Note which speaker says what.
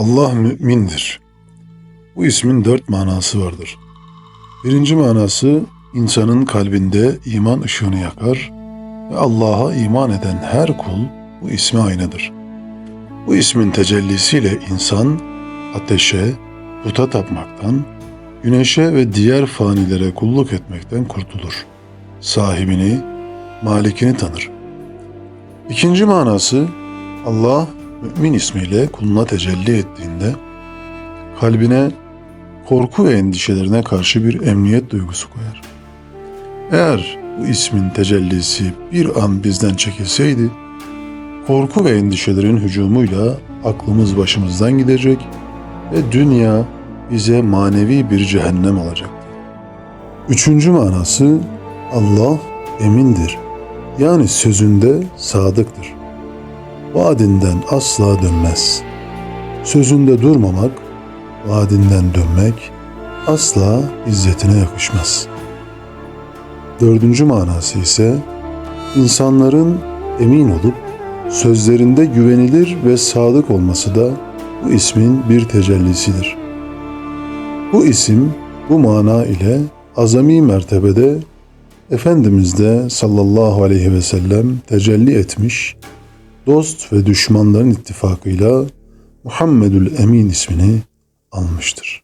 Speaker 1: Allah mümindir. Bu ismin dört manası vardır. Birinci manası insanın kalbinde iman ışığını yakar ve Allah'a iman eden her kul bu isme aynıdır. Bu ismin tecellisiyle insan ateşe, puta tapmaktan, güneşe ve diğer fanilere kulluk etmekten kurtulur. Sahibini, malikini tanır. İkinci manası Allah mümin ismiyle kuluna tecelli ettiğinde kalbine korku ve endişelerine karşı bir emniyet duygusu koyar. Eğer bu ismin tecellisi bir an bizden çekilseydi, korku ve endişelerin hücumuyla aklımız başımızdan gidecek ve dünya bize manevi bir cehennem olacaktı. Üçüncü manası Allah emindir. Yani sözünde sadıktır. Vaadinden asla dönmez. Sözünde durmamak, vaadinden dönmek asla izzetine yakışmaz. Dördüncü manası ise insanların emin olup sözlerinde güvenilir ve sadık olması da bu ismin bir tecellisidir. Bu isim bu mana ile azami mertebede Efendimiz de sallallahu aleyhi ve sellem tecelli etmiş, dost ve düşmanların ittifakıyla Muhammedül Emin ismini almıştır.